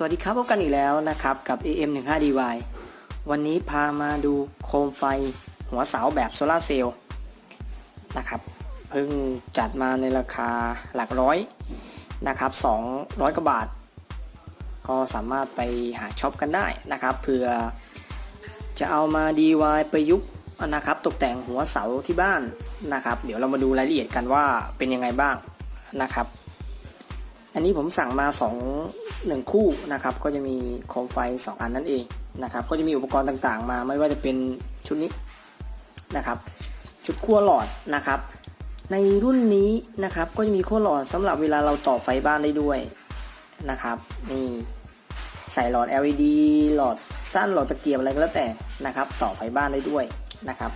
สวัสดีครับพบกันอีกแล้วนะครับกับ AM15DY วันนี้พามาดูโคมไฟหัวเสาแบบโซลาเซลล์นะครับเพิ่งจัดมาในราคาหลักร้อยนะครับ200กว่าบาท ก็สามารถไปหาช็อปกันได้นะครับเผื่อจะเอามา DY ประยุกต์นะครับตกแต่งหัวเสาที่บ้านนะครับ เดี๋ยวเรามาดูรายละเอียดกันว่าเป็นยังไงบ้างนะครับ อันนี้ผมสั่งมา2 1คู่นะครับ ก็จะมีโคมไฟ 2 อันนั่นเองนะครับ ก็จะมีอุปกรณ์ต่างๆ มาไม่ว่าจะเป็นชุดนี้นะครับ ชุดขั้วหลอดนะครับ ในรุ่นนี้นะครับก็จะมีขั้วหลอดสำหรับเวลาเราต่อไฟบ้านได้ด้วยนะครับนี่ใส่หลอด LED หลอดสั้นหลอดตะเกียบอะไรก็แล้วแต่นะครับ ต่อไฟบ้านได้ด้วยนะครับ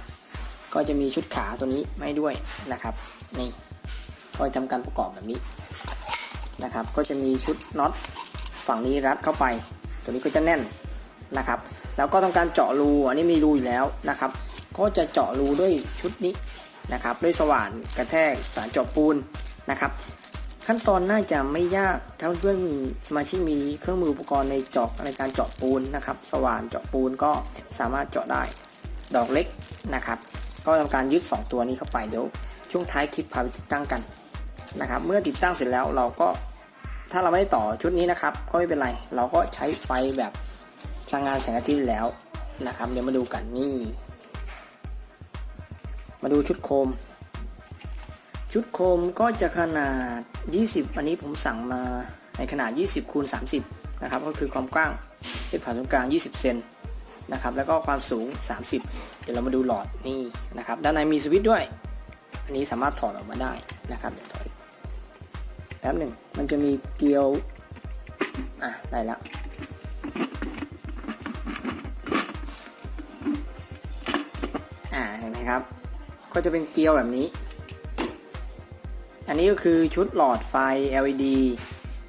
ก็จะมีชุดขาตัวนี้ไม่ด้วยนะครับ นี่ก็จะทำการประกอบแบบนี้ นะครับ ก็จะมีชุดน็อตฝั่งนี้รัดเข้าไป ตัวนี้ก็จะแน่นนะครับ แล้วก็ต้องการเจาะรู อันนี้มีรูอยู่แล้วนะครับ ก็จะเจาะรูด้วยชุดนี้นะครับ ด้วยสว่านกระแทกสารเจาะปูนนะครับ ขั้นตอนน่าจะไม่ยากถ้าเพื่อนสมาชิกมีเครื่องมืออุปกรณ์ในเจาะในการเจาะปูนนะครับ สว่านเจาะปูนก็สามารถเจาะได้ ดอกเล็กนะครับ ก็ทำการยึด 2 ตัวนี้เข้าไปเดี๋ยวช่วงท้ายคลิปพาไปติดตั้งกัน นะครับ เมื่อติดตั้งเสร็จแล้วเราก็ถ้าเราไม่ได้ต่อชุดนี้นะครับ ก็ไม่เป็นไร เราก็ใช้ไฟแบบพลังงานแสงอาทิตย์แล้วนะครับ เดี๋ยวมาดูกันนี่ มาดูชุดโคม ชุดโคมก็จะขนาด 20 อันนี้ผมสั่งมาในขนาด 20คูณ30 นะครับ ก็คือความกว้างเส้นผ่านศูนย์กลาง 20 เซนนะครับ แล้วก็ความสูง 30 เดี๋ยวเรามาดูหลอดนี่นะครับ ด้านในมีสวิตช์ด้วย อันนี้สามารถถอดออกมาได้นะครับ แป๊บหนึ่งมันจะมีเกลียว อะ ได้แล้วอ่า เห็นไหมครับ ก็จะเป็นเกลียวแบบนี้ อันนี้ก็คือชุดหลอดไฟ LED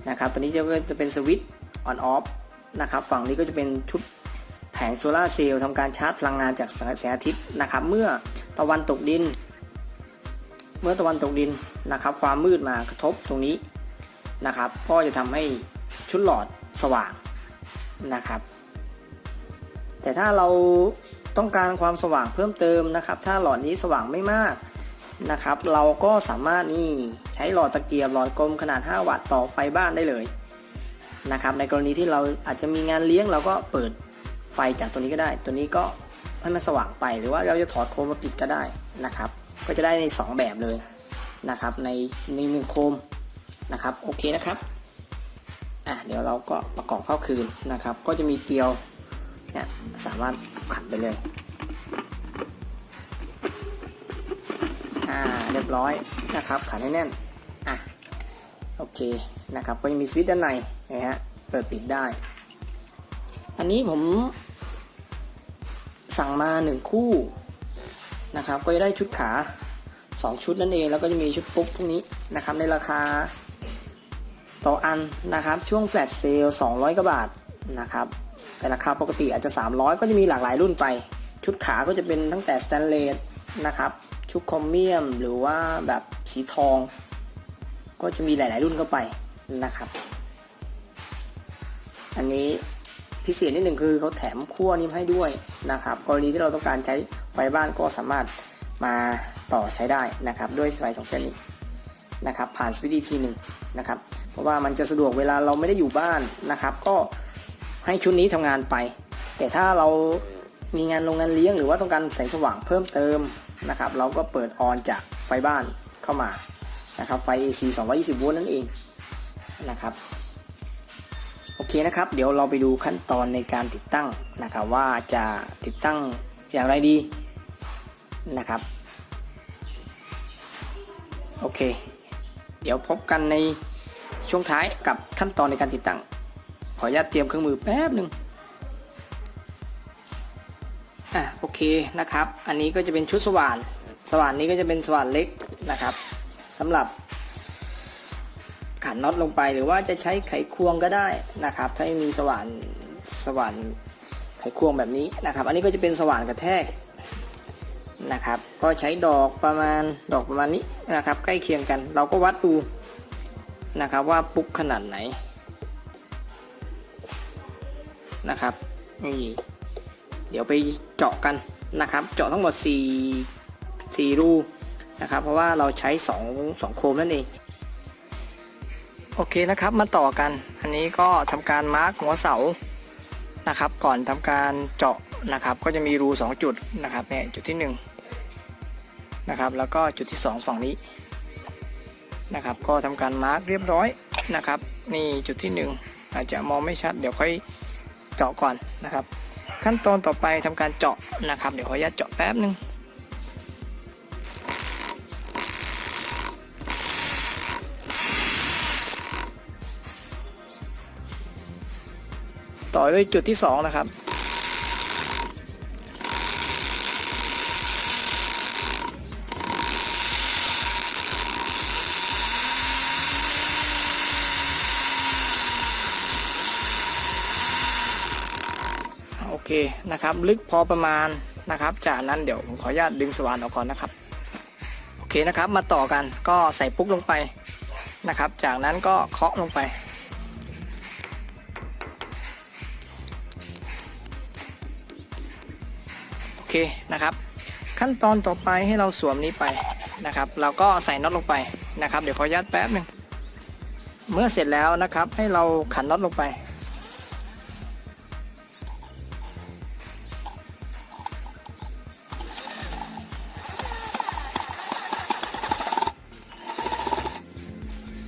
นะครับ ตัวนี้จะจะเป็นสวิตช์ on off นะครับ ฝั่งนี้ก็จะเป็นชุดแผงโซลาร์เซลล์ทำการชาร์จพลังงานจากแสงอาทิตย์นะครับ เมื่อตะวันตกดิน เมื่อตะวันตกดินนะครับ ความมืดมากระทบตรงนี้นะครับ ก็จะทำให้ชุดหลอดสว่างนะครับ แต่ถ้าเราต้องการความสว่างเพิ่มเติมนะครับ ถ้าหลอดนี้สว่างไม่มากนะครับ เราก็สามารถนี่ใช้หลอดตะเกียบหลอดกลมขนาด 5 วัตต์ต่อไฟบ้านได้เลยนะครับในกรณีที่เราอาจจะมีงานเลี้ยงเราก็เปิดไฟจากตัวนี้ก็ได้ ตัวนี้ก็ให้มันสว่างไปหรือว่าเราจะถอดโคมมาปิดก็ได้นะครับ ก็จะได้ใน 2 แบบเลยนะครับในในหนึ่งโคมนะครับโอเคนะครับอะเดี๋ยวเราก็ประกอบเข้าคืนนะครับ ก็จะมีเกลียวเนี่ยสามารถขันไปเลยอ่าเรียบร้อยนะครับขันให้แน่นอะโอเคนะครับก็ยังมีสวิตช์ด้านในนะฮะเปิดปิดได้ อันนี้ผมสั่งมาหนึ่งคู่ นะครับ ก็จะได้ชุดขา 2 ชุดนั่นเอง แล้วก็จะมีชุดปุ๊กพวกนี้นะครับในราคา ต่ออันนะครับช่วงแฟลชเซล200กว่าบาทนะครับแต่ราคาปกติอาจจะ 300 ก็จะมีหลากหลายรุ่นไป ชุดขาก็จะเป็นตั้งแต่สแตนเลสนะครับชุดคอมเมียมหรือว่าแบบสีทอง ก็จะมีหลาย ๆ รุ่นเข้าไปนะครับ อันนี้ พิเศษนิดหนึ่งคือเขาแถมขั้วนี้มให้ด้วยนะครับ กรณีที่เราต้องการใช้ไฟบ้านก็สามารถมาต่อใช้ได้นะครับ ด้วยสายสองเส้นนี้นะครับ ผ่านสวิตช์ทีหนึ่งนะครับ เพราะว่ามันจะสะดวกเวลาเราไม่ได้อยู่บ้านนะครับ ก็ให้ชุดนี้ทำงานไป แต่ถ้าเรามีงานโรงงานเลี้ยงหรือว่าต้องการแสงสว่างเพิ่มเติมนะครับ เราก็เปิดออนจากไฟบ้านเข้ามานะครับ ไฟ AC 220โวลต์นั่นเองนะครับ โอเคนะครับ เดี๋ยวเราไปดูขั้นตอนในการติดตั้งนะครับว่าจะติดตั้งอย่างไรดีนะครับ โอเค เดี๋ยวพบกันในช่วงท้ายกับขั้นตอนในการติดตั้ง ขออนุญาตเตรียมเครื่องมือแป๊บหนึ่งอะโอเคนะครับ อันนี้ก็จะเป็นชุดสว่าน สว่านนี้ก็จะเป็นสว่านเล็กนะครับสำหรับ ขันน็อตลงไป หรือว่าจะใช้ไขควงก็ได้นะครับ ถ้าไม่มีสว่านสว่านไขควงแบบนี้นะครับ อันนี้ก็จะเป็นสว่านกระแทกนะครับ ก็ใช้ดอกประมาณดอกประมาณนี้นะครับ ใกล้เคียงกัน เราก็วัดดูนะครับว่าปุ๊กขนาดไหนนะครับนี่เดี๋ยวไปเจาะกันนะครับ เจาะทั้งหมด 4 4 รูนะครับ เพราะว่าเราใช้ 2 2 โคมนั่นเอง โอเคนะครับมาต่อกัน อันนี้ก็ทำการมาร์กหัวเสานะครับ ก่อนทำการเจาะนะครับ ก็จะมีรู 2 จุดนะครับเนี่ยจุดที่1นะครับแล้วก็จุดที่ 2 ฝั่งนี้นะครับ ก็ทำการมาร์กเรียบร้อยนะครับ นี่จุดที่ 1 อาจจะมองไม่ชัด เดี๋ยวค่อยเจาะก่อนนะครับ ขั้นตอนต่อไปทำการเจาะนะครับ เดี๋ยวขออนุญาตเจาะแป๊บนึง ต่อด้วยจุดที่ 2 นะครับ โอเคนะครับ ลึกพอประมาณนะครับ จากนั้นเดี๋ยวผมขออนุญาตดึงสว่านออกก่อนนะครับ โอเคนะครับ มาต่อกันก็ใส่ปุ๊กลงไปนะครับ จากนั้นก็เคาะลงไป เคนะครับ ขั้นตอนต่อไปให้เราสวมนี้ไปนะครับ เราก็ใส่น็อตลงไปนะครับ เดี๋ยวขออนุญาตแป๊บหนึ่งเมื่อเสร็จแล้วนะครับให้เราขันน็อตลงไป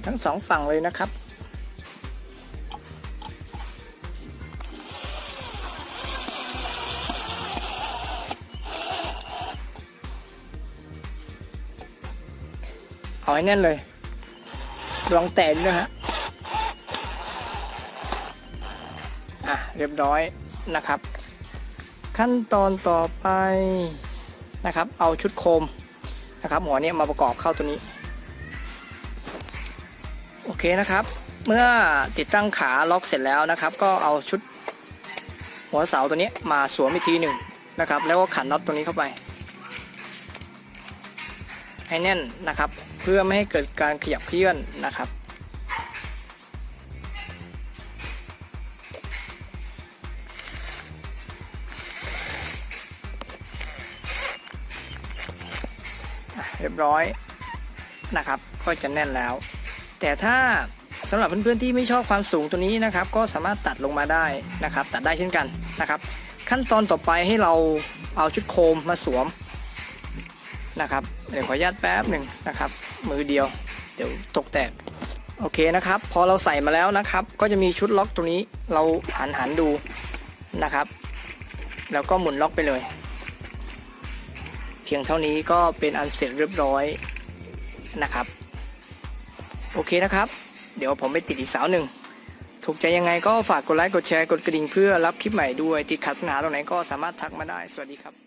ทั้งสองฝั่งเลยนะครับ เอาให้แน่นเลยลองแตะด้วยฮะอะเรียบร้อยนะครับ ขั้นตอนต่อไปนะครับ เอาชุดโคมนะครับหัวเนี้มาประกอบเข้าตัวนี้ โอเคนะครับ เมื่อติดตั้งขาล็อกเสร็จแล้วนะครับ ก็เอาชุดหัวเสาตัวนี้มาสวมอีกทีหนึ่งนะครับ แล้วก็ขันน็อตตัวนี้เข้าไป ให้แน่นนะครับ เพื่อไม่ให้เกิดการขยับเคลื่อนนะครับ เรียบร้อยนะครับ ก็จะแน่นแล้ว แต่ถ้าสำหรับเพื่อนๆที่ไม่ชอบความสูงตัวนี้นะครับ ก็สามารถตัดลงมาได้นะครับ ตัดได้เช่นกันนะครับ ขั้นตอนต่อไปให้เราเอาชุดโคมมาสวม นะครับ เดี๋ยวขออนุญาตแป๊บหนึ่งนะครับ มือเดียว เดี๋ยวตกแตก โอเคนะครับ พอเราใส่มาแล้วนะครับ ก็จะมีชุดล็อกตัวนี้ เราหันหันดูนะครับ แล้วก็หมุนล็อกไปเลย เพียงเท่านี้ก็เป็นอันเสร็จเรียบร้อยนะครับ โอเคนะครับ เดี๋ยวผมไปติดอีกสาวหนึ่งถูกใจยังไงก็ฝากกดไลค์ กดแชร์ กดกระดิ่งเพื่อรับคลิปใหม่ด้วย ติดขัดปัญหาตรงไหนก็สามารถทักมาได้ สวัสดีครับ